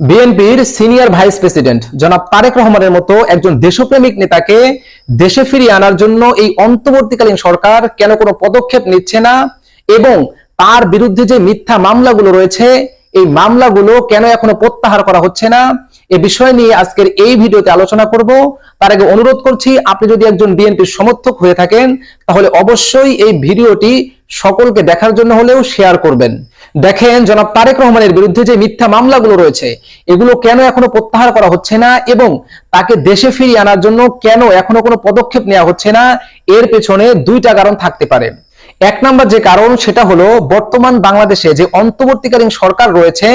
বিএনপির senior vice president জনাব তারেক রহমানের মতো একজন দেশপ্রেমিক নেতাকে দেশে ফিরিয়ে আনার জন্য এই অন্তর্বর্তীকালীন সরকার কেন কোনো পদক্ষেপ নিচ্ছে না? এবং তার বিরুদ্ধে যে মিথ্যা মামলাগুলো রয়েছে, এই মামলাগুলো কেন এখনও প্রত্যাহার করা হচ্ছে না? এ বিষয় নিয়ে আজকের এই ভিডিওতে আলোচনা করব। তার আগে অনুরোধ করছি, আপনি যদি একজন বিএনপির সমর্থক হয়ে থাকেন, তাহলে অবশ্যই এই ভিডিওটি সকলকে দেখার জন্য হলেও শেয়ার করবেন। দেখেন জনাব তারেক রহমানের বিরুদ্ধে যে মিথ্যা মামলাগুলো রয়েছে, এগুলো কেন এখনও প্রত্যাহার করা হচ্ছে না এবং তাকে দেশে ফিরিয়ে আনার জন্য কেন এখনও কোনো পদক্ষেপ নেওয়া হচ্ছে না, এর পেছনে দুইটা কারণ থাকতে পারে। এক নাম্বার যে কারণ, সেটা হলো বর্তমান বাংলাদেশে যে অন্তর্বর্তীকালীন সরকার রয়েছে,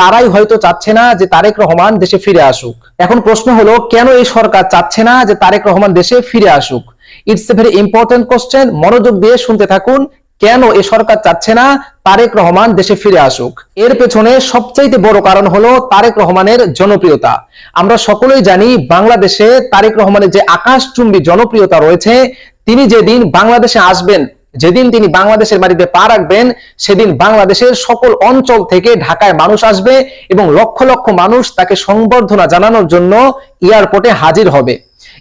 তারাই হয়তো চাচ্ছে না যে তারেক রহমান দেশে ফিরে আসুক। এখন প্রশ্ন হলো, কেন এই সরকার চাচ্ছে না যে তারেক রহমান দেশে ফিরে আসুক? It's a very important question মনোযোগ দিয়ে শুনতে থাকুন। কেন এ সরকার চাচ্ছে না? তারেক রহমান দেশে ফিরে আসুক। এর পেছনে সবচাইতে বড় কারণ হলো তারেক রহমানের জনপ্রিয়তা। আমরা সকলেই জানি বাংলাদেশে তারেক রহমানের যে আকাশচুম্বী জনপ্রিয়তা রয়েছে, তিনি যেদিন বাংলাদেশে আসবেন, যেদিন তিনি বাংলাদেশের বাড়িতে পা রাখবেন, সেদিন বাংলাদেশের সকল অঞ্চল থেকে ঢাকায় মানুষ আসবে এবং লক্ষ লক্ষ মানুষ তাকে সংবর্ধনা জানানোর জন্য এয়ারপোর্টে হাজির হবে।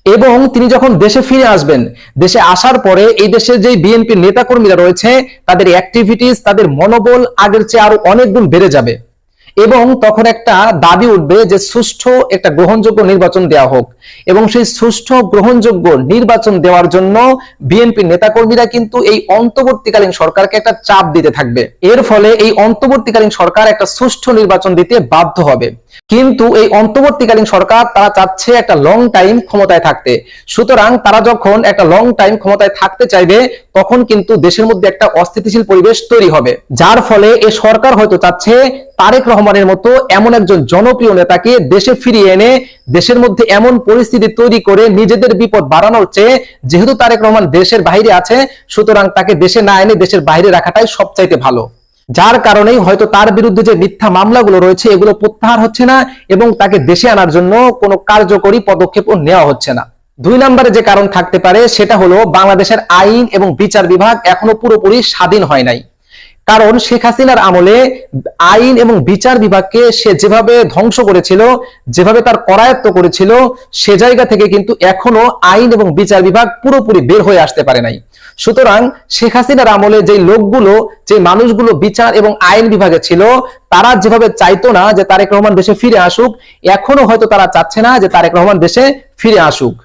এবং তিনি যখন দেশে ফিরে আসবেন, দেশে আসার পরে এই দেশের যে বিএনপির নেতাকর্মীরা রয়েছে, তাদের অ্যাক্টিভিটিস তাদের মনোবল আগের চেয়ে আরও অনেক গুণ বেড়ে যাবে। এবং তখন একটা দাবি উঠবে যে সুষ্ঠু একটা গ্রহণযোগ্য নির্বাচন দেওয়া হোক। এবং সেই সুষ্ঠু গ্রহণযোগ্য নির্বাচন দেওয়ার জন্য বিএনপি নেতাকর্মীরা কিন্তু এই অন্তর্বর্তীকালীন সরকারকে একটা চাপ দিতে থাকবে। এর ফলে এই অন্তর্বর্তীকালীন সরকার একটা সুষ্ঠু নির্বাচন দিতে বাধ্য হবে। কিন্তু এই অন্তর্বর্তীকালীন সরকার, তারা চাচ্ছে একটা লং টাইম ক্ষমতায় থাকতে। সুতরাং তারা যখন একটা লং টাইম ক্ষমতায় থাকতে চাইবে, তখন কিন্তু দেশের মধ্যে একটা অস্থিতিশীল পরিবেশ তৈরি হবে। যার ফলে এ সরকার হয়তো চাচ্ছে তারেক রহমানের মতো এমন একজন জনপ্রিয় নেতাকে দেশে ফিরিয়ে এনে দেশের মধ্যে এমন পরিস্থিতি তৈরি করে নিজেদের বিপদ বাড়ানোর চেয়ে, যেহেতু তারেক রহমান দেশের বাইরে আছে, সুতরাং তাকে দেশে না এনে দেশের বাইরে রাখাটাই সবচাইতে ভালো। যার কারণেই হয়তো তার বিরুদ্ধে যে মিথ্যা মামলাগুলো রয়েছে, এগুলো প্রত্যাহার হচ্ছে না এবং তাকে দেশে আনার জন্য কোনো কার্যকরী পদক্ষেপও নেওয়া হচ্ছে না। দুই নম্বরে যে কারণ থাকতে পারে, সেটা হলো বাংলাদেশের আইন এবং বিচার বিভাগ এখনও পুরোপুরি স্বাধীন হয় নাই। কারণ শেখ হাসিনার আমলে আইন এবং বিচার বিভাগকে সে যেভাবে ধ্বংস করেছিল, যেভাবে তার করায়ত্ত করেছিল, সে জায়গা থেকে কিন্তু এখনও আইন এবং বিচার বিভাগ পুরোপুরি বের হয়ে আসতে পারে নাই। সুতরাং শেখ হাসিনার আমলে যে লোকগুলো যে মানুষগুলো বিচার এবং আইন বিভাগে ছিল, তারা যেভাবে চাইতো না যে তারেক রহমান দেশে ফিরে আসুক, এখনও হয়তো তারা চাচ্ছে না যে তারেক রহমান দেশে ফিরে আসুক।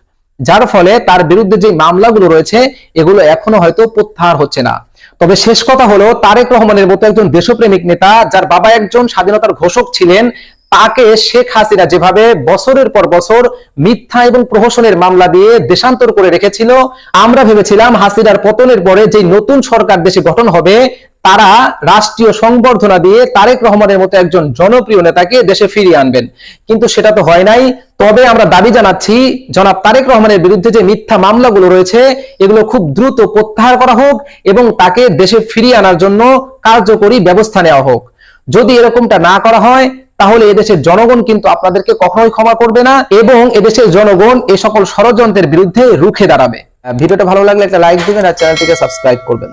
যার ফলে তার বিরুদ্ধে যে মামলাগুলো রয়েছে, এগুলো এখনও হয়তো প্রত্যাহার হচ্ছে না। তবে শেষ কথা হলো, তারেক রহমানের মতো একজন দেশপ্রেমিক নেতা, যার বাবা একজন স্বাধীনতার ঘোষক ছিলেন তাকে শেখ হাসিনা যেভাবে বছরের পর বছর মিথ্যা এবং প্রহসনের মামলা দিয়ে দেশান্তর করে রেখেছিল, আমরা ভেবেছিলাম হাসিনার পতনের পরে যে নতুন সরকার দেশে গঠন হবে, তারা রাষ্ট্রীয় সংবর্ধনা দিয়ে তারেক রহমানের মতো একজন জনপ্রিয় নেতাকে দেশে ফিরিয়ে আনবেন। কিন্তু সেটা তো হয় নাই। তবে আমরা দাবি জানাচ্ছি, জনাব তারেক রহমানের বিরুদ্ধে যে মিথ্যা মামলাগুলো রয়েছে, এগুলো খুব দ্রুত প্রত্যাহার করা হোক এবং তাকে দেশে ফিরিয়ে আনার জন্য কার্যকরী ব্যবস্থা নেওয়া হোক। যদি এরকমটা না করা হয় তাহলে এদেশের জনগণ কিন্তু আপনাদেরকে কখনোই ক্ষমা করবে না এবং এদেশের জনগণ এ সকল ষড়যন্ত্রের বিরুদ্ধে রুখে দাঁড়াবে। ভিডিওটা ভালো লাগলে একটা লাইক দিবেন আর চ্যানেলটিকে সাবস্ক্রাইব করবেন।